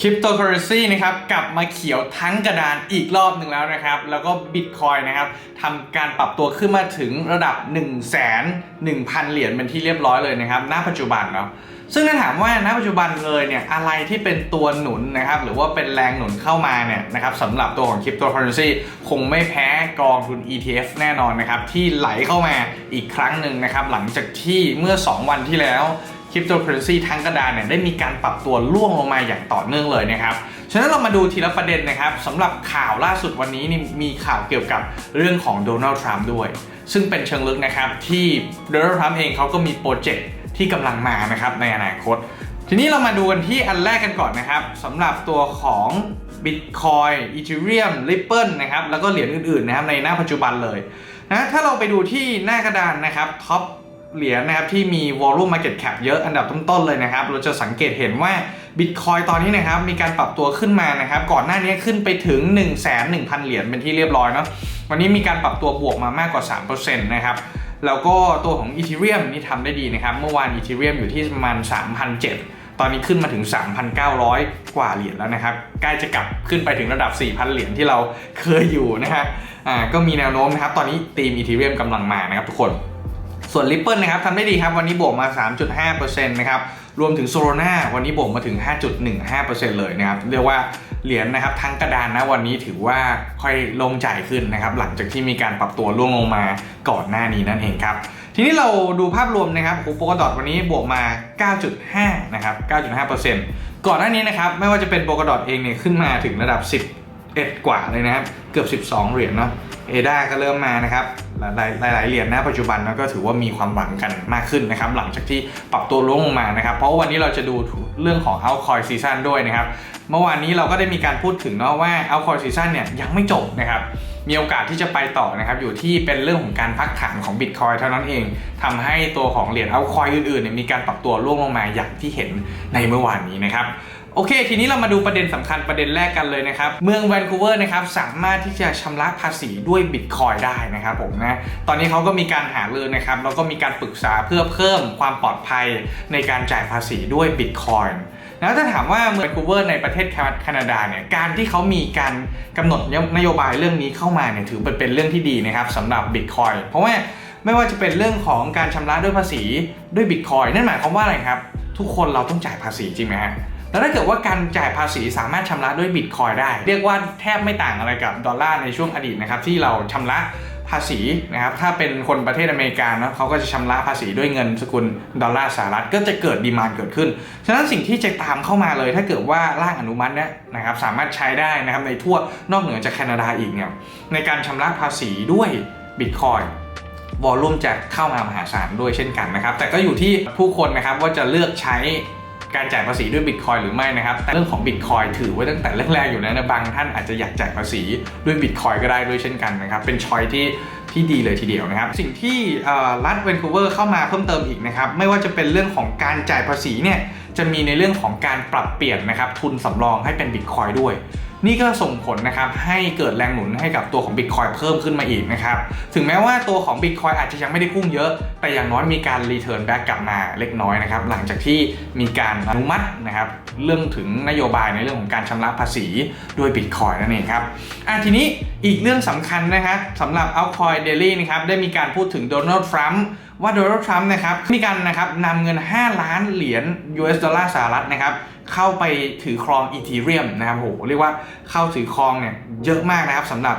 คริปโตเคอเรซีนะครับกลับมาเขียวทั้งกระดานอีกรอบหนึ่งแล้วนะครับ แล้วก็บิตคอยนะครับทำการปรับตัวขึ้นมาถึงระดับ 1 1 0 0 0 0 เหรียญเป็นที่เรียบร้อยเลยนะครับ ณ ปัจจุบันเนาะซึ่งถ้าถามว่าณปัจจุบันเลยเนี่ยอะไรที่เป็นตัวหนุนนะครับ หรือว่าเป็นแรงหนุนเข้ามาเนี่ยนะครับสำหรับตัวของคริปโตเคอเรนซีคงไม่แพ้กองทุน ETF แน่นอนนะครับ ที่ไหลเข้ามาอีกครั้งหนึ่งนะครับ หลังจากที่เมื่อ 2 วันที่แล้ว คริปโตเคอเรนซีทั้งกระดานเนี่ยได้มีการปรับตัวล่วงลงมาอย่างต่อเนื่องเลยนะครับฉะนั้นเรามาดูทีละประเด็นนะครับสำหรับข่าวล่าสุดวันนี้นี่มีข่าวเกี่ยวกับเรื่องของโดนัลด์ทรัมป์ด้วย ซึ่งเป็นเชิงลึกนะครับที่โดนัลด์ทรัมป์เองเขาก็มีโปรเจกต์ที่กำลังมานะครับในอนาคต ทีนี้เรามาดูกันที่อันแรกกันก่อนนะครับสำหรับตัวของ Bitcoin Ethereum Ripple นะครับแล้วก็เหรียญอื่นๆนะครับในหน้าปัจจุบันเลยนะถ้าเราไปดูที่หน้ากระดานนะครับท็อป เหรียญนะครับที่มี volume market cap เยอะอันดับต้นๆเลยนะครับ เราจะสังเกตเห็นว่า Bitcoin ตอนนี้นะครับมีการปรับตัวขึ้นมานะครับ ก่อนหน้านี้ขึ้นไปถึง 1 1 0 0 0 เหรียญเป็นที่เรียบร้อยเนาะวันนี้มีการปรับตัวบวกมามากกว่า 3%นะครับแล้วก็ตัวของ Ethereum นี่ทำได้ดีนะครับ เมื่อวาน Ethereum อยู่ที่ประมาณ3,700ตอนนี้ขึ้นมาถึง 3,900 กว่าเหรียญแล้วนะครับ ใกล้จะกลับขึ้นไปถึงระดับ 4,000 เหรียญที่เราเคยอยู่นะฮะอ่าก็มีแนวโน้มนะครับ ตอนนี้ทีม Ethereum กำลังมานะครับทุกคน ส่วน Ripple นะครับทำได้ดีครับวันนี้บวกมา 3.5%นะครับรวมถึง Solana วันนี้บวกมาถึง 5.15%เลยนะครับเรียกว่าเหรียญนะครับทั้งกระดานนะวันนี้ถือว่าค่อยลงใจขึ้นนะครับหลังจากที่มีการปรับตัวล่วงลงมาก่อนหน้านี้นั่นเองครับทีนี้เราดูภาพรวมนะครับโอโปรกดอทวันนี้บวกมา 9.5 นะครับ 9.5%ก่อนหน้านี้นะครับไม่ว่าจะเป็นโปรกดอทเองเนี่ยขึ้นมาถึงระดับ10 11 กว่าเลยนะครับเกือบ 12 เหรียญเนาะเอดาก็เริ่มมานะครับ หลายหลายเหรียญนะปัจจุบันก็ถือว่ามีความหวังกันมากขึ้นนะครับหลังจากที่ปรับตัวลงมานะครับเพราะวันนี้เราจะดูเรื่องของ altcoin season ด้วยนะครับเมื่อวานนี้เราก็ได้มีการพูดถึงเนาะว่า altcoin season เนี่ยยังไม่จบนะครับมีโอกาสที่จะไปต่อนะครับอยู่ที่เป็นเรื่องของการพักฐานของ Bitcoin เท่านั้นเองทำให้ตัวของเหรียญ altcoin อื่นๆเนี่ยมีการปรับตัวร่วงลงมาอย่างที่เห็นในเมื่อวานนี้นะครับ โอเค ทีนี้เรามาดูประเด็นสำคัญประเด็นแรกกันเลยนะครับ เมืองแวนคูเวอร์นะครับสามารถที่จะชำระภาษีด้วยบิตคอยได้นะครับผมนะ ตอนนี้เขาก็มีการหารือนะครับ แล้วก็มีการปรึกษาเพื่อเพิ่มความปลอดภัยในการจ่ายภาษีด้วยบิตคอยแล้วถ้าถามว่าเมืองแวนคูเวอร์ในประเทศแคนาดาเนี่ยการที่เขามีการกำหนดนโยบายเรื่องนี้เข้ามาเนี่ยถือเป็นเรื่องที่ดีนะครับสำหรับบิตคอยเพราะว่าไม่ว่าจะเป็นเรื่องของการชำระด้วยภาษีด้วยบิตคอยนั่นหมายความว่าอะไรครับ ทุกคนเราต้องจ่ายภาษีจริงไหมฮะ แล้วถ้าเกิดว่าการจ่ายภาษีสามารถชำระด้วยบิตคอยได้ เรียกว่าแทบไม่ต่างอะไรกับดอลลาร์ในช่วงอดีตนะครับที่เราชำระภาษีนะครับถ้าเป็นคนประเทศอเมริกาเนาะเขาก็จะชำระภาษีด้วยเงินสกุลดอลลาร์สหรัฐก็จะเกิดดีมานเกิดขึ้น ฉะนั้นสิ่งที่จะตามเข้ามาเลย ถ้าเกิดว่าร่างอนุมัติเนี่ยนะครับสามารถใช้ได้นะครับในทั่วนอกเหนือจากแคนาดาอีกเนี่ยในการชำระภาษีด้วยบิตคอยวอลลุ่มจะเข้ามามหาศาลด้วยเช่นกันนะครับแต่ก็อยู่ที่ผู้คนนะครับว่าจะเลือกใช้ การจ่ายภาษีด้วยบิตคอยหรือไม่นะครับ แต่เรื่องของบิตคอยถือไว้ตั้งแต่แรกๆอยู่แล้วนะบางท่านอาจจะอยากจ่ายภาษีด้วยบิตคอยก็ได้ด้วยเช่นกันนะครับ เป็นชอยที่ที่ดีเลยทีเดียวนะครับ สิ่งที่รัฐเวนคูเวอร์เข้ามาเพิ่มเติมอีกนะครับ ไม่ว่าจะเป็นเรื่องของการจ่ายภาษีเนี่ยจะมีในเรื่องของการปรับเปลี่ยนนะครับทุนสำรองให้เป็นบิตคอยด้วย นี่ก็ส่งผลนะครับให้เกิดแรงหนุนให้กับตัวของ Bitcoin เพิ่มขึ้นมาอีกนะครับถึงแม้ว่าตัวของ Bitcoin อาจจะยังไม่ได้พุ่งเยอะ แต่อย่างน้อยมีการรีเทิร์นแบ็กกลับมาเล็กน้อยนะครับหลังจากที่มีการอนุมัตินะครับเรื่องถึงนโยบายในเรื่องของการชำระภาษีด้วย Bitcoin นั่นเองครับอะทีนี้อีกเรื่องสำคัญนะครับสำหรับ Altcoin Daily นะครับได้มีการพูดถึงโดนัลด์ทรัมป์ ว่าโดนัลด์ทรัมป์นะครับมีการนะครับนำเงิน 5 ล้านเหรียญ US ดอลลาร์สหรัฐนะครับเข้าไปถือครองอีทีเรียมนะครับโหเรียกว่าเข้าถือครองเนี่ยเยอะมากนะครับสำหรับ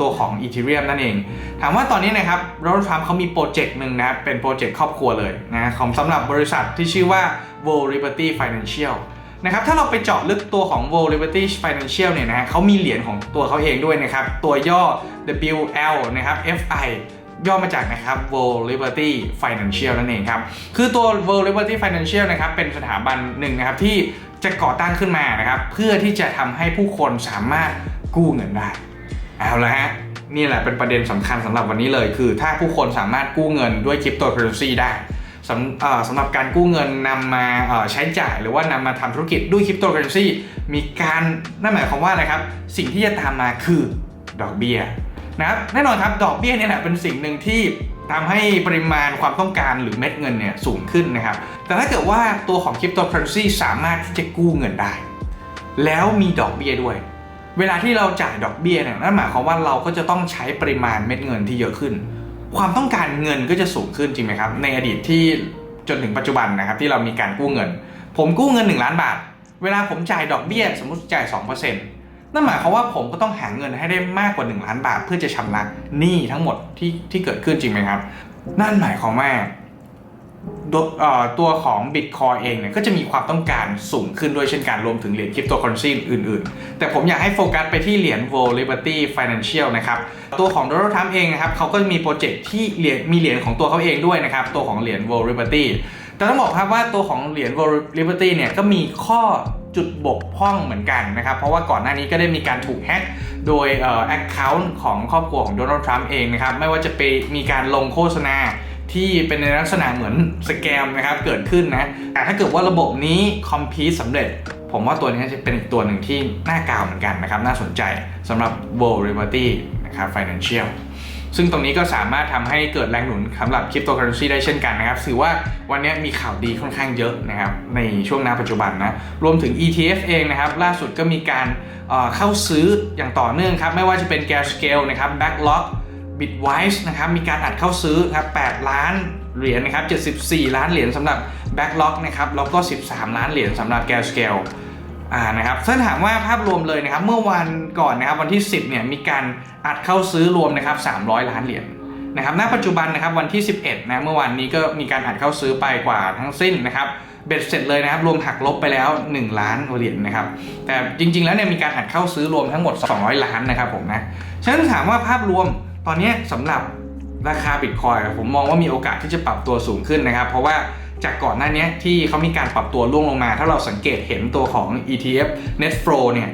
ตัวของอีทีเรียมนั่นเอง ถามว่าตอนนี้นะครับโดนัลด์ทรัมป์เขามีโปรเจกต์หนึ่งนะครับเป็นโปรเจกต์ครอบครัวเลยนะของสำหรับบริษัทที่ชื่อว่า World Liberty Financial นะครับถ้าเราไปเจาะลึกตัวของ World Liberty Financial เนี่ยนะฮะเขามีเหรียญของตัวเขาเองด้วยนะครับ ตัวย่อ WL นะครับ FI ย่อมาจากนะครับ World Liberty Financial นั่นเองครับ คือตัว World Liberty Financial นะครับเป็นสถาบันหนึ่งนะครับที่จะก่อตั้งขึ้นมานะครับเพื่อที่จะทำให้ผู้คนสามารถกู้เงินได้ เอาละฮะนี่แหละเป็นประเด็นสำคัญสำหรับวันนี้เลย คือถ้าผู้คนสามารถกู้เงินด้วยคริปโตเคอเรนซีได้สำสำหรับการกู้เงินนำมาใช้จ่ายหรือว่านำมาทำธุรกิจด้วยคริปโตเคอเรนซีมีการนั่นหมายความว่าอะไรครับ สิ่งที่จะตามมาคือดอกเบี้ย นะครับแน่นอนครับดอกเบี้ยเนี่ยแหละเป็นสิ่งหนึ่งที่ทำให้ปริมาณความต้องการหรือเม็ดเงินเนี่ยสูงขึ้นนะครับ แต่ถ้าเกิดว่าตัวของคริปโตเคอเรนซีสามารถที่จะกู้เงินได้ แล้วมีดอกเบี้ยด้วย เวลาที่เราจ่ายดอกเบี้ยเนี่ยนั่นหมายความว่าเราก็จะต้องใช้ปริมาณเม็ดเงินที่เยอะขึ้น ความต้องการเงินก็จะสูงขึ้นจริงไหมครับ ในอดีตที่จนถึงปัจจุบันนะครับที่เรามีการกู้เงิน ผมกู้เงิน 1 ล้านบาท เวลาผมจ่ายดอกเบี้ย สมมติจ่าย 2% นั่นหมายความว่าผมก็ต้องหาเงินให้ได้มากกว่า 1 ล้านบาท เพื่อจะชำระหนี้ทั้งหมดที่ที่เกิดขึ้นจริงไหมครับ นั่นหมายความว่าตัวของ Bitcoin เองเนี่ยก็จะมีความต้องการสูงขึ้นด้วยเช่นกันรวมถึงเหรียญคริปโตเคอเรนซีอื่นๆ แต่ผมอยากให้โฟกัสไปที่เหรียญ World Liberty Financial นะครับ ตัวของโดนัลด์ทรัมป์เองนะครับเขาก็มีโปรเจกต์ที่เหรียญมีเหรียญของตัวเขาเองด้วยนะครับ ตัวของเหรียญ World Liberty แต่ต้องบอกครับว่าตัวของเหรียญ World Liberty เนี่ยก็มีข้อ จุดบกพร่องเหมือนกันนะครับ เพราะว่าก่อนหน้านี้ก็ได้มีการถูกแฮ็กโดยเอ่อ account ของครอบครัวของโดนัลด์ทรัมป์เองนะครับ ไม่ว่าจะไปมีการลงโฆษณาที่เป็นในลักษณะเหมือนสแกมนะครับเกิดขึ้นนะแต่ถ้าเกิดว่าระบบนี้คอมพิวสำเร็จ ผมว่าตัวนี้จะเป็นอีกตัวหนึ่งที่น่ากาวเหมือนกันนะครับ น่าสนใจสำหรับ World Liberty นะครับ Financial ซึ่งตรงนี้ก็สามารถทำให้เกิดแรงหนุนสำหรับคริปโตเคอเรนซีได้เช่นกันนะครับถือว่าวันนี้มีข่าวดีค่อนข้างเยอะนะครับในช่วงณปัจจุบันนะรวมถึง ETF เองนะครับล่าสุดก็มีการเอ่อเข้าซื้ออย่างต่อเนื่องครับไม่ว่าจะเป็น g a s c a l e นะครับ Backlog Bitwise นะครับมีการอัดเข้าซื้อครับ8ล้านเหรียญนะครับ74 ล้านเหรียญสำหรับ Backlog นะครับแล้วก็ 13 ล้านเหรียญสำหรับ g a s c a l e อ่านะครับซึ่งถามว่าภาพรวมเลยนะครับ เมื่อวันก่อนนะครับวันที่ 10เนี่ยมีการอัดเข้าซื้อรวมนะครับ300 ล้านเหรียญนะครับณปัจจุบันนะครับวันที่ 11นะเมื่อวานนี้ก็มีการอัดเข้าซื้อไปกว่าทั้งสิ้นนะครับเบ็ดเสร็จเลยนะครับรวมหักลบไปแล้ว 1 ล้านเหรียญนะครับแต่จริงๆแล้วเนี่ยมีการอัดเข้าซื้อรวมทั้งหมด 200 ล้านนะครับผมนะฉะนั้นถามว่าภาพรวมตอนนี้สำหรับราคาบิตคอยผมมองว่ามีโอกาสที่จะปรับตัวสูงขึ้นนะครับ เพราะว่า จากก่อนหน้านี้ที่เขามีการปรับตัวล่วงลงมา ถ้าเราสังเกตเห็นตัวของ ETF Net Flow เนี่ย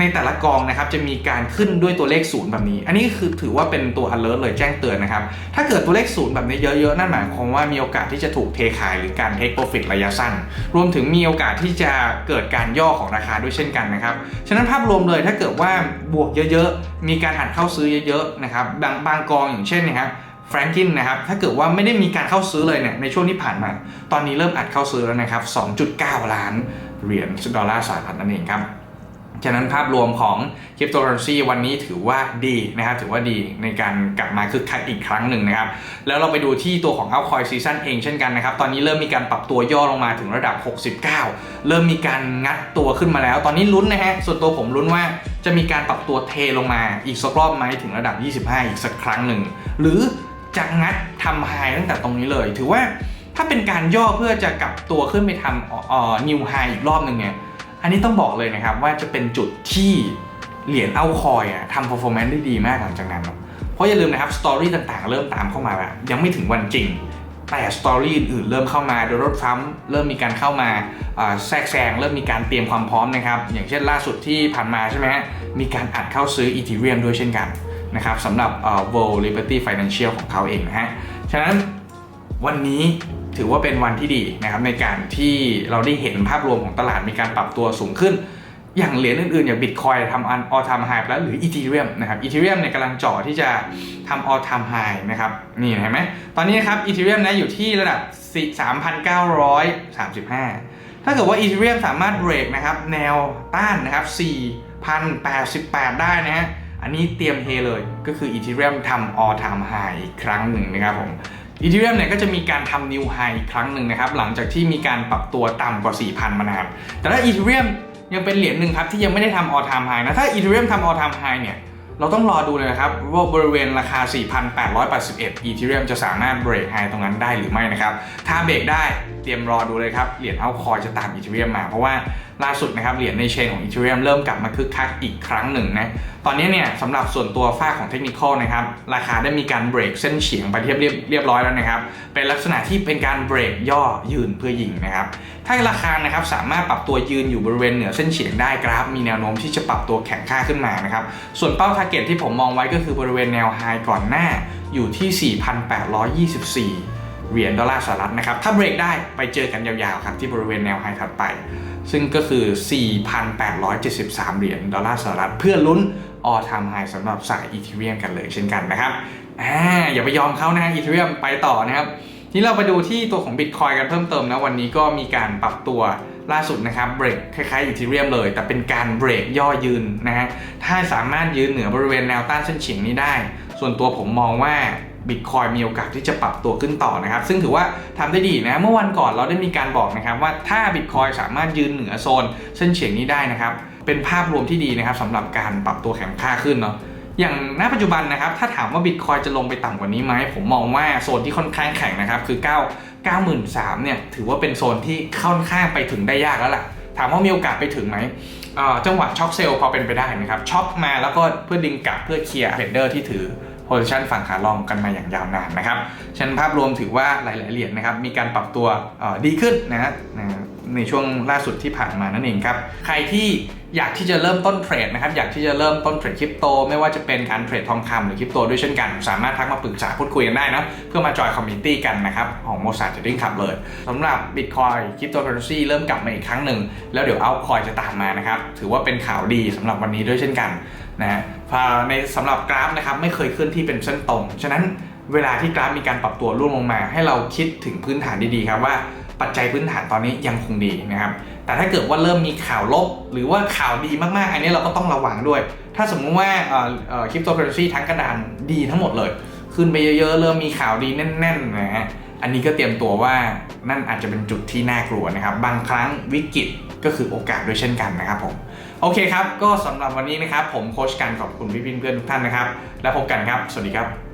ในแต่ละกองนะครับจะมีการขึ้นด้วยตัวเลขศูนย์แบบนี้ อันนี้คือถือว่าเป็นตัว alert เลยแจ้งเตือนนะครับ ถ้าเกิดตัวเลขศูนย์แบบนี้เยอะๆ นั่นหมายความว่ามีโอกาสที่จะถูกเทขายหรือการ take profit ระยะสั้น รวมถึงมีโอกาสที่จะเกิดการย่อของราคาด้วยเช่นกันนะครับ ฉะนั้นภาพรวมเลยถ้าเกิดว่าบวกเยอะๆ มีการอัดเข้าซื้อเยอะๆ นะครับบางบางกองอย่างเช่นนะครับ แฟรงกินนะครับถ้าเกิดว่าไม่ได้มีการเข้าซื้อเลยเนี่ยในช่วงที่ผ่านมา ตอนนี้เริ่มอัดเข้าซื้อแล้วนะครับ 2.9 ล้านเหรียญดอลลาร์สหรัฐนั่นเองครับฉะนั้นภาพรวมของคริปโตเคอเรนซีวันนี้ถือว่าดีนะครับ ถือว่าดีในการกลับมาคึกคักอีกครั้งหนึ่งนะครับ แล้วเราไปดูที่ตัวของ Altcoin Season เองเช่นกันนะครับ ตอนนี้เริ่มมีการปรับตัวย่อลงมาถึงระดับ 69 เริ่มมีการงัดตัวขึ้นมาแล้ว ตอนนี้ลุ้นนะฮะ ส่วนตัวผมลุ้นว่าจะมีการปรับตัวเทลงมาอีกสักรอบไหมถึงระดับ 25 อีกสักครั้งหนึ่ง หรือ จะงัดทำไฮตั้งแต่ตรงนี้เลย ถือว่าถ้าเป็นการย่อเพื่อจะกลับตัวขึ้นไปทำเอ่อ new high อีกรอบหนึ่งเนี่ยอันนี้ต้องบอกเลยนะครับว่าจะเป็นจุดที่เหรียญเอาคอยอะทำ performance ได้ดีมากหลังจากนั้น เพราะอย่าลืมนะครับสตอรี่ต่างๆ เริ่มตามเข้ามาแล้วยังไม่ถึงวันจริง แต่สตอรี่อื่นเริ่มเข้ามาโดยรถทรัมป์เริ่มมีการเข้ามาแทรกแซงเริ่มมีการเตรียมความพร้อมนะครับ อย่างเช่นล่าสุดที่ผ่านมาใช่ไหมฮะมีการอัดเข้าซื้อ Ethereum ด้วยเช่นกัน นะครับสำหรับ World Liberty Financial ของเขาเองนะฮะ ฉะนั้นวันนี้ถือว่าเป็นวันที่ดีนะครับในการที่เราได้เห็นภาพรวมของตลาดมีการปรับตัวสูงขึ้น อย่างเหรียญอื่นๆ อย่างบิตคอยทำอันออทามไฮแล้วหรืออีทีเรียมนะครับอีทีเรียมเนี่ยกำลังจ่อที่จะทำออทามไฮนะครับนี่เห็นไหมตอนนี้นะครับอีทีเรียมนะอยู่ที่ระดับ 3,935 ถ้าเกิดว่าอีทีเรียมสามารถเบรกนะครับแนวต้านนะครับ4,088 ได้นะฮะ อันนี้เตรียมเฮเลยก็คืออีทีเรียมทำออทามไฮอีกครั้งหนึ่งนะครับผมอีเทเรียมเนี่ยก็จะมีการทำนิวไฮอีกครั้งหนึ่งนะครับ หลังจากที่มีการปรับตัวต่ำกว่า 4,000 มานาน แต่ถ้าอีเทเรียมยังเป็นเหรียญหนึ่งครับที่ยังไม่ได้ทำออทามไฮนะ ถ้าอีเทเรียมทำออทามไฮเนี่ยเราต้องรอดูเลยนะครับว่าบริเวณราคา 4,881อีเทเรียมจะสามารถเบรกไฮตรงนั้นได้หรือไม่นะครับ ถ้าเบรกได้ เตรียมรอดูเลยครับ เหรียญเอาคอยจะตามอีเทเรียมมา เพราะว่าล่าสุดนะครับเหรียญในเชนของอีเทเรียมเริ่มกลับมาคึกคักอีกครั้งหนึ่งนะตอนนี้เนี่ยสำหรับส่วนตัวฝ้าของเทคนิคอลนะครับราคาได้มีการเบรกเส้นเฉียงไปเรียบเรียบเรียบร้อยแล้วนะครับเป็นลักษณะที่เป็นการเบรกย่อยืนเพื่อยิงนะครับถ้าราคานะครับสามารถปรับตัวยืนอยู่บริเวณเหนือเส้นเฉียงได้กราฟ มีแนวโน้มที่จะปรับตัวแข็งค่าขึ้นมานะครับส่วนเป้าทาร์เก็ตที่ผมมองไว้ก็คือบริเวณแนวไฮก่อนหน้าอยู่ที่ 4,824 เหรียญดอลลาร์สหรัฐนะครับ ถ้าเบรกได้ไปเจอกันยาวๆครับที่บริเวณแนวไฮถัดไป ซึ่งก็คือ 4,873 เหรียญดอลลาร์สหรัฐเพื่อลุ้นออทามไฮสำหรับสายอีเทเรียมกันเลยเช่นกันนะครับอ่าอย่าไปยอมเขานะอีเทเรียมไปต่อนะครับทีนี้เราไปดูที่ตัวของ Bitcoin กันเพิ่มเติมนะวันนี้ก็มีการปรับตัวล่าสุดนะครับเบรกคล้ายๆอีทีเรียมเลย แต่เป็นการเบรกย่อยืนนะฮะถ้าสามารถยืนเหนือบริเวณแนวต้านเส้นเฉียงนี้ได้ ส่วนตัวผมมองว่า บิตคอยมีโอกาสที่จะปรับตัวขึ้นต่อนะครับ ซึ่งถือว่าทำได้ดีนะ เมื่อวันก่อนเราได้มีการบอกนะครับว่าถ้าบิตคอยสามารถยืนเหนือโซนเส้นเฉียงนี้ได้นะครับ เป็นภาพรวมที่ดีนะครับสำหรับการปรับตัวแข็งค่าขึ้นเนาะอย่างณปัจจุบันนะครับ ถ้าถามว่าบิตคอยจะลงไปต่ำกว่านี้ไหม ผมมองว่าโซนที่ค่อนข้างแข็งนะครับ คือ 9 93,000เนี่ย ถือว่าเป็นโซนที่ค่อนข้างไปถึงได้ยากแล้วล่ะ ถามว่ามีโอกาสไปถึงไหมจังหวะช็อคเซลล์พอเป็นไปได้นะครับช็อคมาแล้วก็เพื่อดึงกลับเพื่อเคลียร์เทรดเดอร์ที่ถือ โพซิชันฝั่งขาลองกันมาอย่างยาวนานนะครับฉะนันภาพรวมถือว่าหลายๆเหรียญนะครับมีการปรับตัวดีขึ้นนะฮะในช่วงล่าสุดที่ผ่านมานั่นเองครับ ใครที่อยากที่จะเริ่มต้นเทรดนะครับ อยากที่จะเริ่มต้นเทรดคริปโต ไม่ว่าจะเป็นการเทรดทองคำหรือคริปโตด้วยเช่นกัน สามารถทักมาปรึกษาพูดคุยกันได้นะ เพื่อมาจอยคอมมิ n ตี้กันนะครับ ของโมซา r เทรดดิ้งคลับเลยสำหรับ Bitcoin คริปโตเคอเรนซีเริ่มกลับมาอีกครั้งหนึ่ง แล้วเดี๋ยวเอาคอยจะตามมานะครับ ถือว่าเป็นข่าวดีสำหรับวันนี้ด้วยเช่นกัน นะฮะพาในสำหรับกราฟนะครับไม่เคยขึ้นที่เป็นเส้นตรง ฉะนั้นเวลาที่กราฟมีการปรับตัวร่วงลงมา ให้เราคิดถึงพื้นฐานดีๆครับว่าปัจจัยพื้นฐานตอนนี้ยังคงดีนะครับ แต่ถ้าเกิดว่าเริ่มมีข่าวลบ หรือว่าข่าวดีมากๆ อันนี้เราก็ต้องระวังด้วย ถ้าสมมุติว่าคริปโตเคอเรนซีทั้งกระดานดีทั้งหมดเลย ขึ้นไปเยอะๆ เริ่มมีข่าวดีแน่นๆนะฮะ อันนี้ก็เตรียมตัวว่านั่นอาจจะเป็นจุดที่น่ากลัวนะครับ บางครั้งวิกฤตก็คือโอกาสด้วยเช่นกันนะครับผม โอเคครับ ก็สำหรับวันนี้นะครับ ผมโค้ชกันขอบคุณพี่เพื่อนๆทุกท่านนะครับ แล้วพบกันครับ สวัสดีครับ